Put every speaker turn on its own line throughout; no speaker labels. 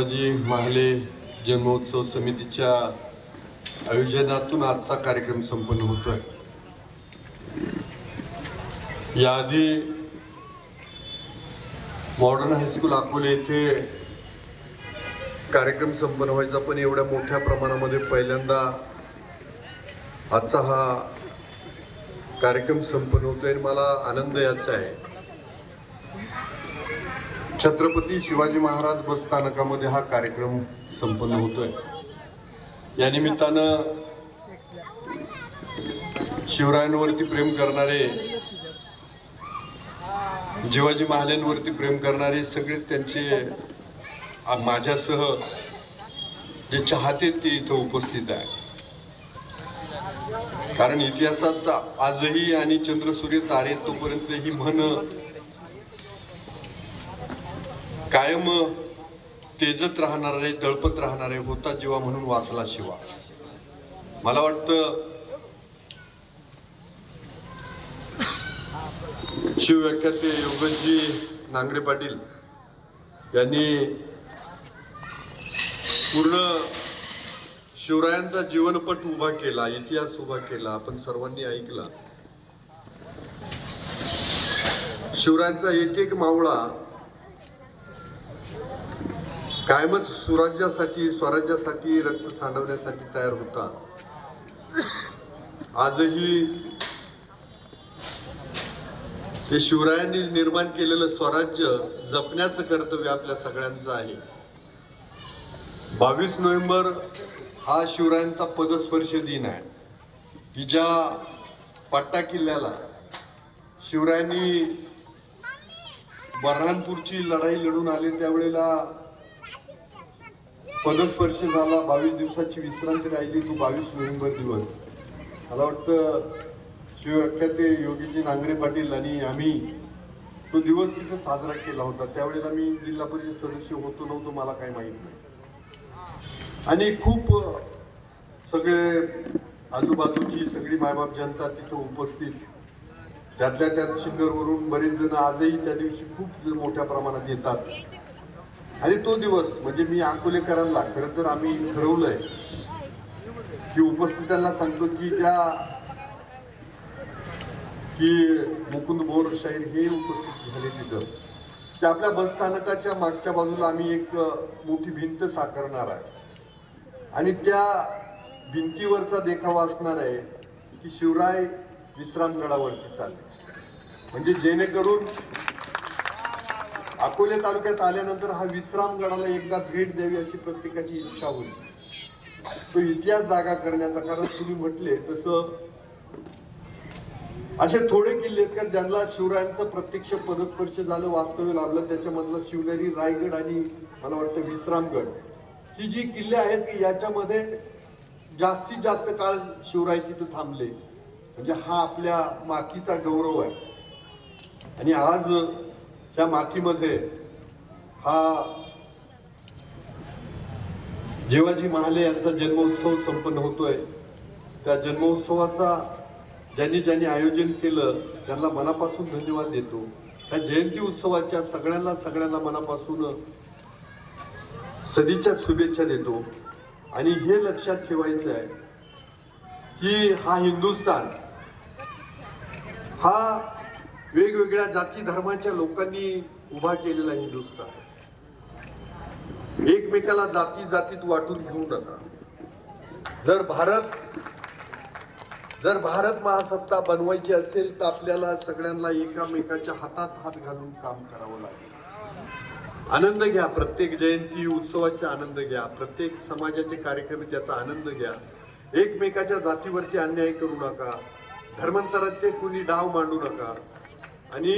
शिवाजी महाले जन्मोत्सव समितीच्या आयोजनातून आजचा कार्यक्रम संपन्न होतोय. याआधी मॉडर्न हायस्कूल अकोले येथे कार्यक्रम संपन्न व्हायचा पण एवढ्या मोठ्या प्रमाणामध्ये पहिल्यांदा आजचा हा कार्यक्रम संपन्न होतोय आणि मला आनंद याचा आहे. छत्रपती शिवाजी महाराज बस स्थानकामध्ये हा कार्यक्रम संपन्न होतोय. या निमित्तानं शिवरायांवरती प्रेम करणारे शिवाजी महाल्यांवरती प्रेम करणारे सगळेच त्यांचे माझ्यासह जे चाहते ते इथं उपस्थित आहे कारण इतिहासात आजही आणि चंद्रसूर्य तारे तोपर्यंत ही म्हण कायम तेजत राहणारे तळपत राहणारे होता जीवा म्हणून वाचला शिवा. मला वाटतं शिवव्याख्याते योगजी नांगरे पाटील यांनी पूर्ण शिवरायांचा जीवनपट उभा केला इतिहास उभा केला आपण सर्वांनी ऐकला. शिवरायांचा एक एक मावळा कायमच सुराज्यासाठी स्वराज्यासाठी रक्त सांडवण्यासाठी तयार होता. आजही ते शिवरायांनी निर्माण केलेलं स्वराज्य जपण्याचं कर्तव्य आपल्या सगळ्यांचं आहे. बावीस नोव्हेंबर हा शिवरायांचा पदस्पर्श दिन आहे. की ज्या पट्टा किल्ल्याला शिवरायांनी बऱ्हाणपूरची लढाई लढून आले त्यावेळेला पदस्पर्श झाला बावीस दिवसाची विश्रांती राहिली तो बावीस नोव्हेंबर दिवस. मला वाटतं शिवख्याते योगीजी नांगरे पाटील आणि आम्ही तो दिवस तिथे साजरा केला होता. त्यावेळेला मी जिल्हा परिषद सदस्य होतो नव्हतो मला काही माहीत नाही. आणि खूप सगळे आजूबाजूची सगळी मायबाप जनता तिथं उपस्थित. त्यातल्या त्यात शिंगरवरून बरेच जण आजही त्या दिवशी खूप मोठ्या प्रमाणात येतात. आणि तो दिवस म्हणजे मी अकोलेकरांना खरं तर आम्ही ठरवलंय की उपस्थितांना सांगतो की त्या की मुकुंद बोर शाहीर हे उपस्थित झाले तिथं. ते आपल्या बसस्थानकाच्या मागच्या बाजूला आम्ही एक मोठी भिंत साकारणार आहे. आणि त्या भिंतीवरचा देखावा असणार आहे की शिवराय विश्रामगडावरती चालले. म्हणजे जेणेकरून अकोले तालुक्यात आल्यानंतर हा विश्रामगडाला एकदा भेट द्यावी अशी प्रत्येकाची इच्छा होती. तो इतिहास जागा करण्याचा कारण तुम्ही म्हटले तसं असे थोडे किल्ले आहेत का ज्यांना शिवरायांचं प्रत्यक्ष पदस्पर्श झालं वास्तव्य लाभलं त्याच्यामधलं शिवनेरी रायगड आणि मला वाटतं विश्रामगड. ही जी किल्ले आहेत की याच्यामध्ये जास्तीत जास्त काळ शिवराय तिथं थांबले. म्हणजे हा आपल्या माकीचा गौरव आहे. आणि आज ह्या मातीमध्ये हा जेवाजी महाले यांचा जन्मोत्सव संपन्न होतोय. त्या जन्मोत्सवाचा ज्यांनी ज्यांनी आयोजन केलं त्यांना मनापासून धन्यवाद देतो. त्या जयंती उत्सवाच्या सगळ्यांना सगळ्यांना मनापासून सदिच्छा शुभेच्छा देतो. आणि हे लक्षात ठेवायचं आहे की हा हिंदुस्थान हा वेगवेगळ्या जाती धर्माच्या लोकांनी उभा केलेला हिंदुस्थान. एकमेकाला जाती जातीत वाटून घेऊ नका. जर भारत जर भारत महासत्ता बनवायची असेल तर आपल्याला सगळ्यांना एकामेकाच्या हातात हात घालून काम करावं लागेल. आनंद घ्या प्रत्येक जयंती उत्सवाचा आनंद घ्या प्रत्येक समाजाचे कार्यक्रम त्याचा आनंद घ्या. एकमेकाच्या जातीवरती अन्याय करू नका. धर्मांतराचे कुणी डाव मांडू नका. आणि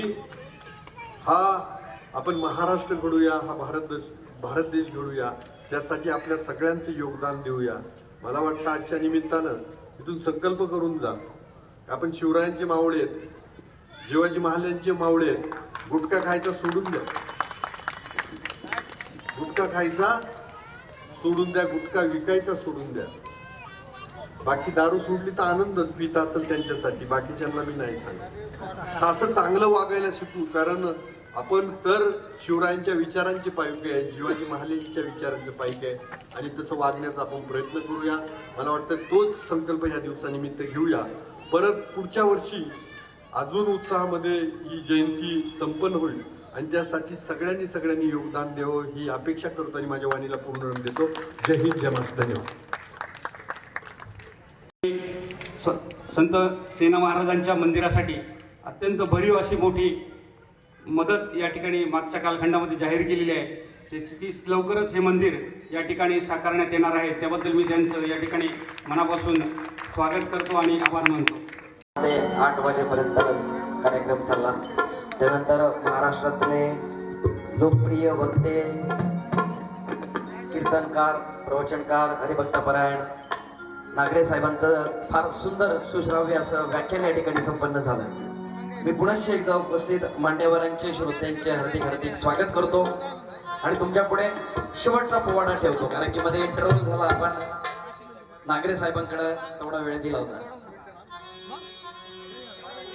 हा आपण महाराष्ट्र घडूया हा भारत देश भारत देश घडूया त्यासाठी आपल्या सगळ्यांचं योगदान देऊया. मला वाटतं आजच्या निमित्तानं इथून संकल्प करून जा. आपण शिवरायांचे मावळे आहेत शिवाजी महाल्यांचे मावळे आहेत. गुटखा खायचा सोडून द्या. गुटखा खायचा सोडून द्या गुटखा विकायचा सोडून द्या. बाकी दारू सोडली तर आनंदच पित असेल त्यांच्यासाठी बाकीच्यांना मी नाही सांगत. असं चांगलं वागायला शिकू कारण आपण तर शिवरायांच्या विचारांची पायिक आहे शिवाजी महाराजांच्या विचारांची पायिक आहे आणि तसं वागण्याचा आपण प्रयत्न करूया. मला वाटतं तोच संकल्प ह्या दिवसानिमित्त घेऊया. परत पुढच्या वर्षी अजून उत्साहामध्ये ही जयंती संपन्न होईल आणि त्यासाठी सगळ्यांनी सगळ्यांनी योगदान द्यावं ही अपेक्षा करतो आणि माझ्या वाणीला पूर्ण देतो. जय हिंद जय महाराज धन्यवाद.
संत सेना महाराजांच्या मंदिरासाठी अत्यंत भरीव अशी मोठी मदत या ठिकाणी मागच्या कालखंडामध्ये जाहीर केलेली आहे. त्याची ती लवकरच हे मंदिर या ठिकाणी साकारण्यात येणार आहे. त्याबद्दल मी त्यांचं या ठिकाणी मनापासून स्वागत करतो आणि आभार मानतो.
ते आठ वाजेपर्यंत कार्यक्रम चालला. त्यानंतर महाराष्ट्रातले लोकप्रिय वक्ते कीर्तनकार प्रवचनकार हरिभक्तपरायण नागरे साहेबांचं फार सुंदर सुश्राव्य असं व्याख्यान या ठिकाणी संपन्न झालं मी पुनश्च एकदा उपस्थित मान्यवरांचे श्रोत्यांचे हार्दिक हार्दिक स्वागत करतो. आणि तुमच्यापुढे शेवटचा पोवाडा ठेवतो कारण की मध्ये इंटरव्ह्यू झाला आपण नागरे साहेबांकडे तेवढा वेळ दिला होता.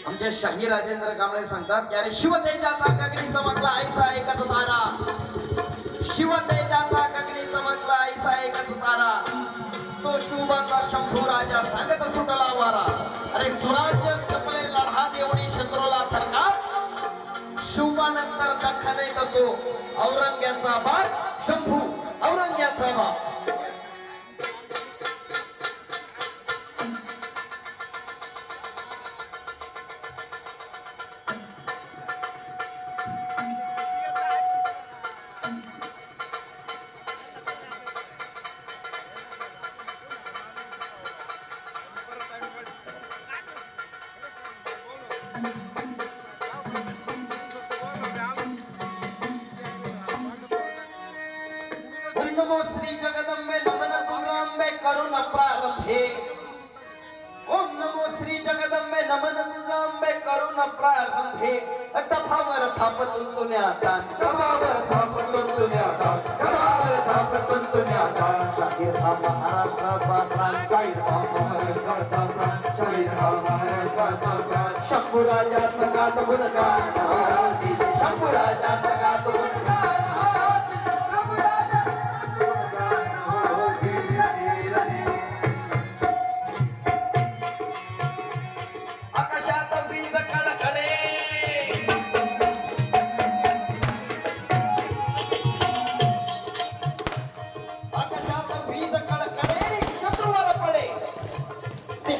आमचे शाही राजेंद्र कांबळे सांगतात की अरे शिवतेजाचा गगनी चमकला ऐसा एकच तारा. शिवतेजाचा गगनी चमकला ऐसा एकच तारा. तो शुभाचा शंभू राजा सांगत सुटला वारा. अरे सुराज जपले लढा देवणी शत्रूला थरकार शिवानंतर दखने तो औरंग्याचा बार. शंभू औरंग्याचा बाप. नमो श्री जगदंबे नमन तुझांबे करुण प्रारंभे. ओम नमो श्री जगदंबे नमन तुझांबे करुण प्रारंभे. डफावर थापतून तुन्याता डफावर थापतून तुन्याता डफावर थापतून तुन्याता शाहीर हा महाराष्ट्राचा प्राण शाहीर हा महाराष्ट्राचा प्राण शाहीर हा महाराष्ट्राचा प्राण शंभूराजाचं गात गुणगान. शंभूराजाचं गात गुणगान.